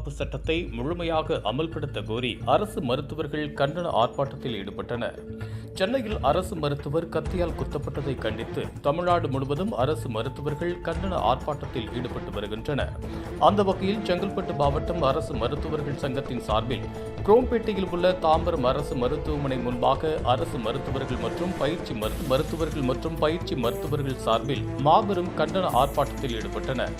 சட்டத்தை முழுமையாக அமல்படுத்த கோரி அரசு மருத்துவர்கள் கண்டன ஆர்ப்பாட்டத்தில் ஈடுபட்டனர். சென்னையில் அரசு மருத்துவர் கத்தியால் குத்தப்பட்டதை கண்டித்து தமிழ்நாடு முழுவதும் அரசு மருத்துவர்கள் கண்டன ஆர்ப்பாட்டத்தில் ஈடுபட்டு வருகின்றனர். அந்த வகையில் செங்கல்பட்டு மாவட்டம் அரசு மருத்துவர்கள் சங்கத்தின் சார்பில் குரோம்பேட்டையில் உள்ள தாம்பரம் அரசு மருத்துவமனை முன்பாக அரசு மருத்துவர்கள் மற்றும் பயிற்சி மருத்து- மருத்துவர்கள் மற்றும் பயிற்சி மருத்துவர்கள் சார்பில் மாபெரும் கண்டன ஆர்ப்பாட்டத்தில் ஈடுபட்டனர்.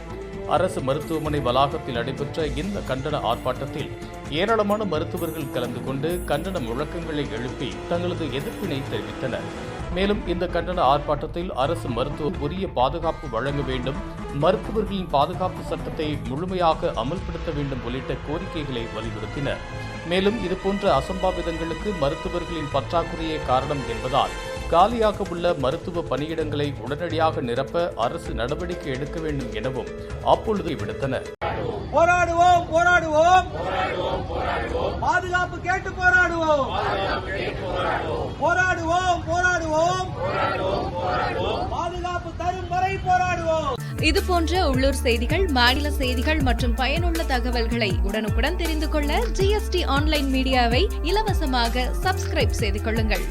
அரசு மருத்துவமனை வளாகத்தில் நடைபெற்ற இந்த கண்டன ஆர்ப்பாட்டத்தில் ஏராளமான மருத்துவர்கள் கலந்து கொண்டு கண்டன முழக்கங்களை எழுப்பி தங்களது எதிர்ப்பினை தெரிவித்தனர். மேலும் இந்த கண்டன ஆர்ப்பாட்டத்தில் அரசு மருத்துவ உரிய பாதுகாப்பு வழங்க வேண்டும் மருத்துவர்களின் பாதுகாப்பு சட்டத்தை முழுமையாக அமல்படுத்த வேண்டும் உள்ளிட்ட கோரிக்கைகளை வலியுறுத்தினர். மேலும் இதுபோன்ற அசம்பாவிதங்களுக்கு மருத்துவர்களின் பற்றாக்குறையே காரணம் என்பதால் காலியாக உள்ள மருத்துவ பணியிடங்களை உடனடியாக நிரப்ப அரசு நடவடிக்கை எடுக்க வேண்டும் எனவும் அப்பொழுது விடுத்தனர் போராடுவோம் போராடுவோம். பாதுகாப்பு கேட்டு போராடுவோம். போராடுவோம் போராடுவோம். பாதுகாப்பு தரும் வரை போராடுவோம். இது போன்ற உள்ளூர் செய்திகள் மாநில செய்திகள் மற்றும் பயனுள்ள தகவல்களை உடனுக்குடன் தெரிந்து கொள்ள ஜிஎஸ்டி ஆன்லைன் மீடியாவை இலவசமாக சப்ஸ்கிரைப் செய்து கொள்ளுங்கள்.